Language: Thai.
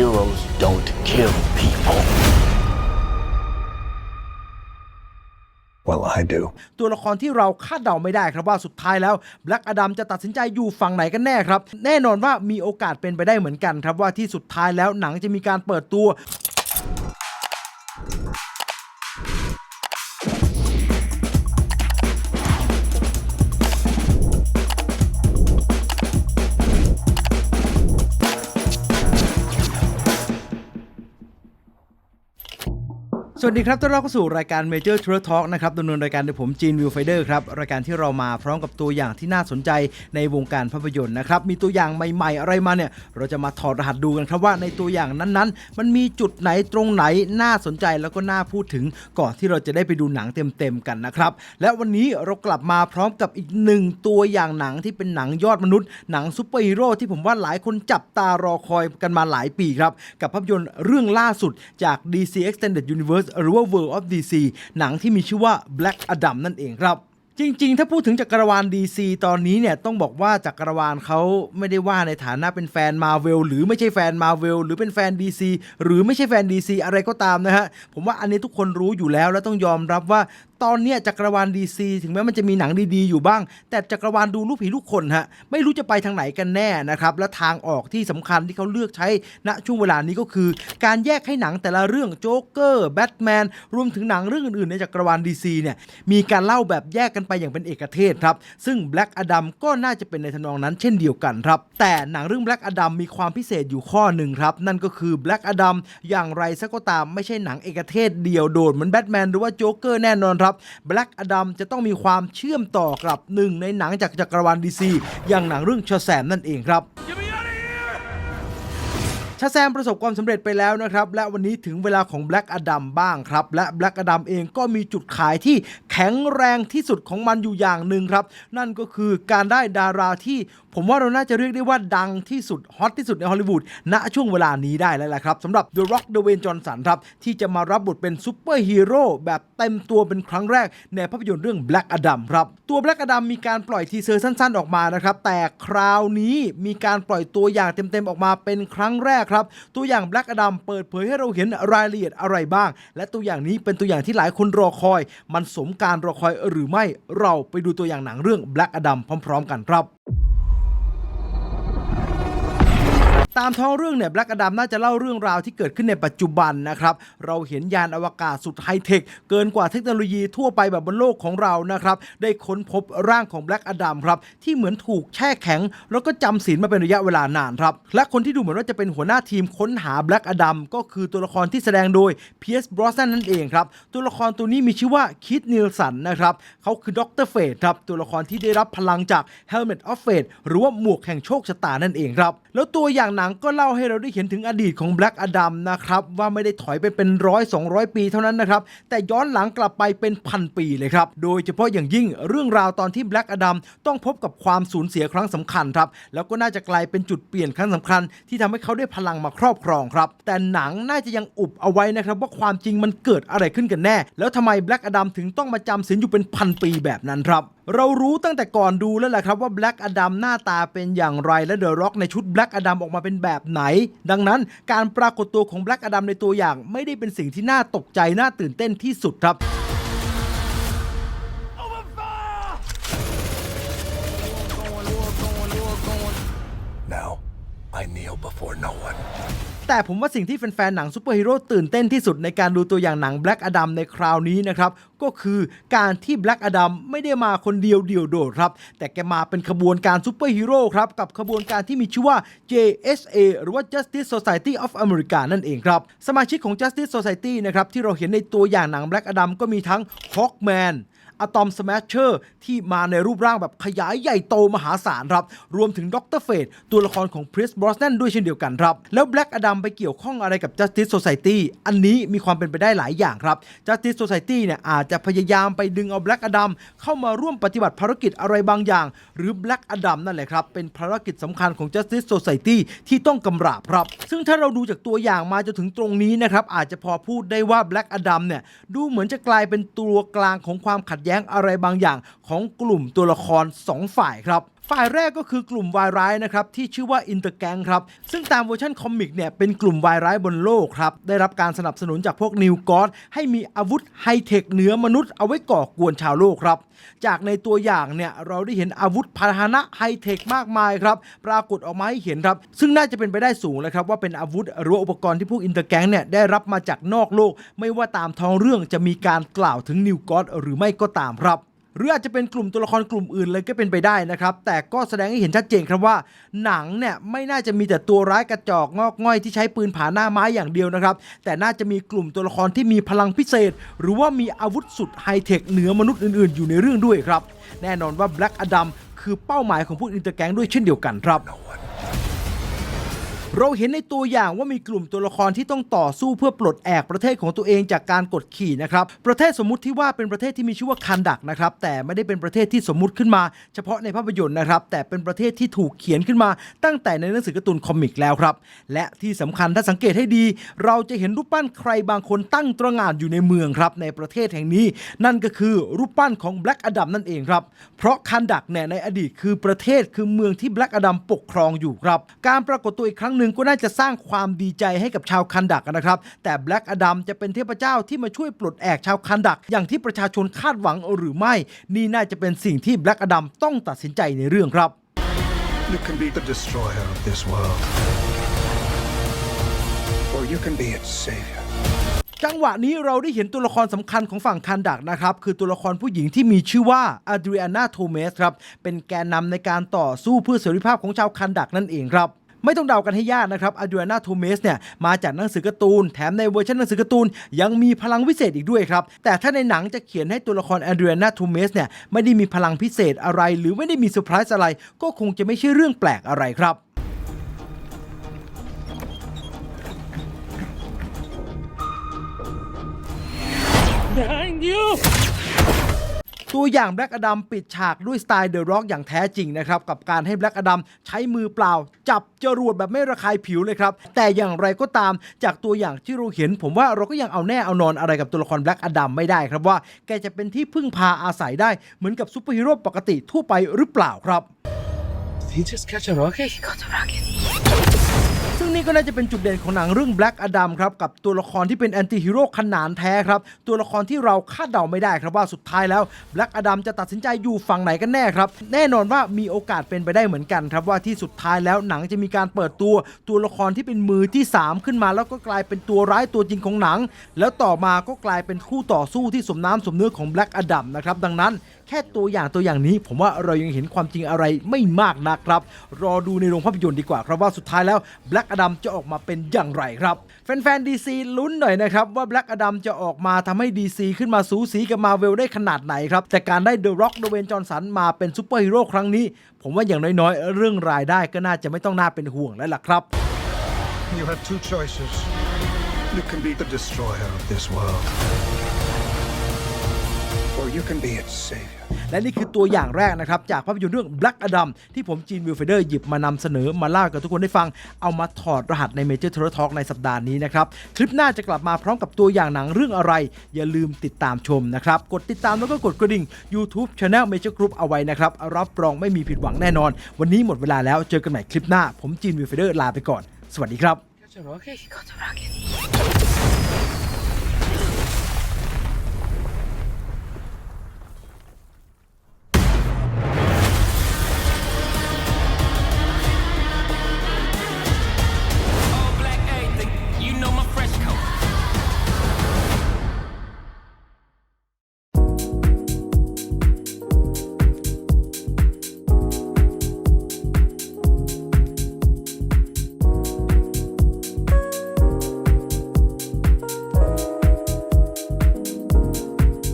Heroes don't kill people. Well, I do. ตัวละครที่เราคาดเดาไม่ได้ครับว่าสุดท้ายแล้วแบล็กอดัมจะตัดสินใจอยู่ฝั่งไหนกันแน่ครับ แน่นอนว่ามีโอกาสเป็นไปได้เหมือนกันครับว่าที่สุดท้ายแล้วหนังจะมีการเปิดตัว สวัสดีครับต้อนรับเข้าสู่รายการ Major t r u t Talk นะครับดำเนินรายการโดยผมจีนวิวไฟเดอร์ครับ รายการที่เรามาพร้อมกับตัวอย่างที่น่าสนใจในวงการภาพยนตร์นะครับ มีตัวอย่างใหม่ ๆ อะไรมาเนี่ย เราจะมาถอดรหัสดูกันครับว่าในตัวอย่างนั้นๆ มันมีจุดไหนตรงไหนน่าสนใจแล้วก็น่าพูดถึงก่อนที่เราจะได้ไปดูหนังเต็มๆกันนะครับ และวันนี้เรากลับมาพร้อมกับอีกหนึ่งตัวอย่างหนังที่เป็นหนังยอดมนุษย์ หนังซูเปอร์ฮีโร่ที่ผมว่าหลายคนจับตารอคอยกันมาหลายปีครับกับภาพยนตร์เรื่องล่าสุดจาก DC Extended Universe หรือว่า World of DC หนังที่มีชื่อว่า Black Adam นั่นเองครับจริงๆ ถ้าพูดถึงจักรวาล DC ตอนนี้เนี่ยต้องบอกว่าจักรวาลเขาไม่ได้ว่าในฐานะเป็นแฟน Marvel หรือไม่ใช่แฟน Marvel หรือเป็นแฟน DC หรือไม่ใช่แฟน DC อะไรก็ตามนะฮะ ผมว่าอันนี้ทุกคนรู้อยู่แล้วและต้องยอมรับว่า ตอนเนี้ยจักรวาล DC ถึงแม้มันจะมีหนังดีๆอยู่บ้าง แต่จักรวาลดูลูกผีลูกคนฮะไม่รู้จะไปทางไหนกันแน่นะครับและทางออกที่สำคัญที่เขาเลือกใช้ณช่วงเวลานี้ก็คือ การแยกให้หนังแต่ละเรื่องโจ๊กเกอร์แบทแมนรวมถึงหนังเรื่องอื่นๆในจักรวาล DC เนี่ยมีการเล่าแบบแยกกันไปอย่างเป็นเอกเทศครับซึ่ง Black Adam ก็น่าจะเป็นในทนองนั้นเช่นเดียวกันครับแต่หนังเรื่อง Black Adam มีความพิเศษอยู่ข้อหนึ่งครับนั่นก็คือ Black Adam อย่างไรซะก็ตามไม่ใช่หนังเอกเทศเดียวโดดเหมือนแบทแมนหรือว่าโจ๊กเกอร์แน่นอนครับ Black Adam จะต้องมีความเชื่อมต่อกับหนึ่งในหนังจากจักรวาล DC อย่างหนังเรื่องชอแซมนั่นเองครับ ชาแซมประสบความสำเร็จไปแล้วนะครับ และวันนี้ถึงเวลาของ Black Adam บ้างครับ และ Black Adam เองก็มีจุดขายที่แข็งแรงที่สุดของมันอยู่อย่างหนึ่งครับ นั่นก็คือการได้ดาราที่ ผมว่าเราน่าจะเรียกได้ว่าดังที่สุด ฮอตที่สุดในฮอลลีวูดณช่วงเวลานี้ได้แล้วล่ะครับสำหรับ The Rock d w a y n e Johnson ครับ ที่จะมารับบทเป็นซูเปอร์ฮีโร่แบบเต็มตัวเป็นครั้งแรก ในภาพยนตร์เรื่อง Black Adam ครับตัว Black Adam มีการปล่อยทีเซอร์สั้น ๆ ออกมานะครับแต่คราวนี้มีการปล่อยตัวอย่างเต็มๆออกมาเป็นครั้งแรกครับ ตัวอย่าง Black Adam เปิดเผยให้เราเห็นรายละเอียดอะไรบ้าง และตัวอย่างนี้เป็นตัวอย่างที่หลายคนรอคอย มันสมการรอคอยหรือไม่เราไปดูตัวอย่างหนังเรื่อง Black Adam พร้อม ๆ กันครับ ตามท้องเรื่องเนี่ยแบล็กอดัมน่าจะเล่าเรื่องราวที่เกิดขึ้นในปัจจุบันนะครับ เราเห็นยานอวกาศสุดไฮเทค เกินกว่าเทคโนโลยีทั่วไปแบบบนโลกของเรานะครับ ได้ค้นพบร่างของแบล็กอดัมครับ ที่เหมือนถูกแช่แข็ง แล้วก็จำศีลมาเป็นระยะเวลานานครับ และคนที่ดูเหมือนว่าจะเป็นหัวหน้าทีมค้นหาแบล็กอดัมก็คือตัวละครที่แสดงโดยเพียสบรอสนนั่นเองครับตัวละครตัวนี้มีชื่อว่าคิดนิลสันนะครับเขาคือดรเฟดครับตัวละครที่ได้รับพลังจาก Helmet of Fate หรือว่าหมวกแห่งโชคชะตานั่นเองครับแล้วตัวอย่างหนังก็เล่าให้เราได้เห็นถึงอดีตของแบล็กอดัมนะครับ ว่าไม่ได้ถอยไปเป็นร้อย200 ปีเท่านั้นนะครับ แต่ย้อนหลังกลับไปเป็นพันปีเลยครับ โดยเฉพาะอย่างยิ่งเรื่องราวตอนที่แบล็กอดัมต้องพบกับความสูญเสียครั้งสำคัญครับ แล้วก็น่าจะกลายเป็นจุดเปลี่ยนครั้งสำคัญ ที่ทำให้เขาได้พลังมาครอบครองครับ แต่หนังน่าจะยังอุบเอาไว้นะครับว่าความจริงมันเกิดอะไรขึ้นกันแน่ แล้วทำไมแบล็กอดัมถึงต้องมาจำศีลอยู่เป็นพันปีแบบนั้นครับเรารู้ตั้งแต่ก่อนดูแล้วแหละครับว่า Black Adam หน้าตาเป็นอย่างไรและ The Rock ในชุด Black Adam ออกมาเป็นแบบไหน ดังนั้นการปรากฏตัวของ Black Adam ในตัวอย่างไม่ได้เป็นสิ่งที่น่าตกใจ น่าตื่นเต้นที่สุดครับ Now, I kneel before no one. แต่ผมว่าสิ่งที่แฟนๆหนังซูเปอร์ฮีโร่ตื่นเต้นที่สุดในการดูตัวอย่างหนัง Black Adam ในคราวนี้นะครับ ก็คือการที่ Black Adam ไม่ได้มาคนเดียวเดี่ยวโดดครับ แต่แกมาเป็นขบวนการซูเปอร์ฮีโร่ครับ กับขบวนการที่มีชื่อว่า JSA หรือว่า Justice Society of America นั่นเองครับ สมาชิกของ Justice Society นะครับที่เราเห็นในตัวอย่างหนัง Black Adam ก็มีทั้ง Hawkman อะตอมสแมชเชอร์ที่มาในรูปร่างแบบขยายใหญ่โตมหาศาลครับรวมถึงด็อกเตอร์เฟดตัวละครของพริสบรอส n นนด้วยเช่นเดียวกันครับ แล้วแบล็กอดัมไปเกี่ยวข้องอะไรกับ Justice Society อันนี้มีความเป็นไปได้หลายอย่างครับ Justice Society เนี่ยอาจจะพยายามไปดึงเอาแบล็กอดัมเข้ามาร่วมปฏิบัติภารกิจอะไรบางอย่าง หรือแบล็กอดัมนั่นแหละครับเป็นภารกิจสำคัญของ Justice Society ที่ต้องกำราบครับซึ่งถ้าเราดูจากตัวอย่างมาจนถึงตรงนี้นะครับอาจจะพอพูดได้ว่าแบล็กอดัมเนี่ยดูเหมือนจะกลายเป็นตัวกลางของความขัดแย้งอะไรบางอย่างของกลุ่มตัวละคร 2 ฝ่ายครับ ฝ่ายแรกก็คือกลุ่มวายร้ายนะครับที่ชื่อว่าอินเตอร์แกงครับ ซึ่งตามเวอร์ชันคอมิกเนี่ยเป็นกลุ่มวายร้ายบนโลกครับ ได้รับการสนับสนุนจากพวกนิวกอสให้มีอาวุธไฮเทคเหนือมนุษย์เอาไว้ก่อกวนชาวโลกครับ จากในตัวอย่างเนี่ยเราได้เห็นอาวุธพาหนะไฮเทคมากมายครับปรากฏออกมาให้เห็นครับ ซึ่งน่าจะเป็นไปได้สูงเลยครับว่าเป็นอาวุธหรืออุปกรณ์ที่พวกอินเตอร์แกงเนี่ยได้รับมาจากนอกโลก ไม่ว่าตามท้องเรื่องจะมีการกล่าวถึงนิวกอสหรือไม่ก็ตามครับ หรืออาจจะเป็นกลุ่มตัวละครกลุ่มอื่นเลยก็เป็นไปได้นะครับ แต่ก็แสดงให้เห็นชัดเจนครับว่า หนังเนี่ยไม่น่าจะมีแต่ตัวร้ายกระจอกงอกง่อยที่ใช้ปืนผาหน้าไม้อย่างเดียวนะครับ แต่น่าจะมีกลุ่มตัวละครที่มีพลังพิเศษ หรือว่ามีอาวุธสุดไฮเทคเหนือมนุษย์อื่นๆ อยู่ในเรื่องด้วยครับ แน่นอนว่า Black Adam คือเป้าหมายของพวกอินเตอร์แก๊งด้วยเช่นเดียวกันครับ No one. เราเห็นในตัวอย่างว่ามีกลุ่มตัวละครที่ต้องต่อสู้เพื่อปลดแอกประเทศของตัวเองจากการกดขี่นะครับประเทศสมมุติที่ว่าเป็นประเทศที่มีชื่อว่าคันดักนะครับแต่ไม่ได้เป็นประเทศที่สมมุติขึ้นมา เฉพาะในภาพยนตร์นะครับแต่เป็นประเทศที่ถูกเขียนขึ้นมา ตั้งแต่ในหนังสือการ์ตูนคอมิกแล้วครับและที่สำคัญถ้าสังเกตให้ดี เราจะเห็นรูปปั้นใครบางคนตั้งตระหง่านอยู่ในเมืองครับในประเทศแห่งนี้ นั่นก็คือรูปปั้นของ Black Adam นั่นเองครับเพราะคันดักเนี่ยในอดีตคือประเทศคือเมืองที่ Black Adam ปกครองอยู่ครับการปรากฏตัวอีกครั้งหนึ่งก็น่าจะสร้างความดีใจให้กับชาวคันดักนะครับ แต่ Black Adam จะเป็นเทพเจ้าที่มาช่วยปลดแอกชาวคันดัก อย่างที่ประชาชนคาดหวังหรือไม่ นี่น่าจะเป็นสิ่งที่ Black Adam ต้องตัดสินใจในเรื่องครับ You can be the destroyer of this world. Or you can be its savior. จังหวะนี้เราได้เห็นตัวละครสำคัญของฝั่งคันดักนะครับ คือตัวละครผู้หญิงที่มีชื่อว่าอ d ดรี a นาโทเมสครับ เป็นแกนนำในการต่อสู้เพื่อเสรีภาพของชาวคันดักนั่นเองครับ ไม่ต้องเดากันให้ยากนะครับอ d ดรี a นาโทเมสเนี่ยมาจากหนังสือการ์ตูน แถมในเวอร์ชันหนังสือการ์ตูน ยังมีพลังวิเศษอีกด้วยครับ แต่ถ้าในหนังจะเขียนให้ตัวละครอ d ดรี a นาโทเมสเนี่ยไม่ได้มีพลังพิเศษอะไร หรือไม่ได้มีเซอร์ไพรส์อะไร ก็คงจะไม่ใช่เรื่องแปลกอะไรครับ ตัวอย่าง Black Adam ปิดฉากด้วยสไตล์ The Rock อย่างแท้จริงนะครับ กับการให้ Black Adam ใช้มือเปล่า จับจรวดแบบไม่ระคายผิวเลยครับ แต่อย่างไรก็ตามจากตัวอย่างที่เราเห็น ผมว่าเราก็ยังเอาแน่เอานอนอะไรกับตัวละคร Black Adam ไม่ได้ครับว่าแกจะเป็นที่พึ่งพาอาศัยได้เหมือนกับซูเปอร์ฮีโร่ปกติทั่วไปหรือเปล่าครับ Did he just catch a rocket? He got a rocket. นี่ก็น่าจะเป็นจุดเด่นของหนังเรื่อง Black Adam ครับกับตัวละครที่เป็นแอนตี้ฮีโร่ขนานแท้ครับ ตัวละครที่เราคาดเดาไม่ได้ครับว่าสุดท้ายแล้ว Black Adam จะตัดสินใจอยู่ฝั่งไหนกันแน่ครับ แน่นอนว่ามีโอกาสเป็นไปได้เหมือนกันครับว่าที่สุดท้ายแล้วหนังจะมีการเปิดตัวตัวละครที่เป็นมือที่ 3 ขึ้นมา แล้วก็กลายเป็นตัวร้ายตัวจริงของหนัง แล้วต่อมาก็กลายเป็นคู่ต่อสู้ที่สมน้ำสมเนื้อของ Black Adam นะครับดังนั้น แค่ตัวอย่างตัวอย่างนี้ผมว่าเรายังเห็นความจริงอะไรไม่มากนักครับ รอดูในโรงภาพยนตร์ดีกว่าครับว่าสุดท้ายแล้ว Black Adam จะออกมาเป็นอย่างไรครับ แฟนๆ DC ลุ้นหน่อยนะครับ ว่า Black Adam จะออกมาทำให้ DC ขึ้นมาสูสีกับ Marvel ได้ขนาดไหนครับ แต่การได้ The Rock ดเวนจอนสันมาเป็นซูเปอร์ฮีโร่ครั้งนี้ ผมว่าอย่างน้อยๆ เรื่องรายได้ก็น่าจะไม่ต้องน่าเป็นห่วงแล้วล่ะครับ You have two choices. You can be the destroyer of this world. Or you can be its savior. และนี่คือตัวอย่างแรกนะครับ จากภาพยนตร์เรื่อง Black Adam ที่ผมจีนวิลเฟเดอร์หยิบมานำเสนอมาเล่ากับทุกคนได้ฟัง เอามาถอดรหัสใน Major t o r Talk ในสัปดาห์นี้นะครับ คลิปหน้าจะกลับมาพร้อมกับตัวอย่างหนังเรื่องอะไร อย่าลืมติดตามชมนะครับ กดติดตามแล้วก็กดกระดิ่ง YouTube Channel Major Group เอาไว้นะครับ รับรองไม่มีผิดหวังแน่นอน วันนี้หมดเวลาแล้วเจอกันใหม่คลิปหน้า ผมจีนวิลเฟเดอร์ลาไปก่อน สวัสดีครับ Catch a rocket? He got a rocket.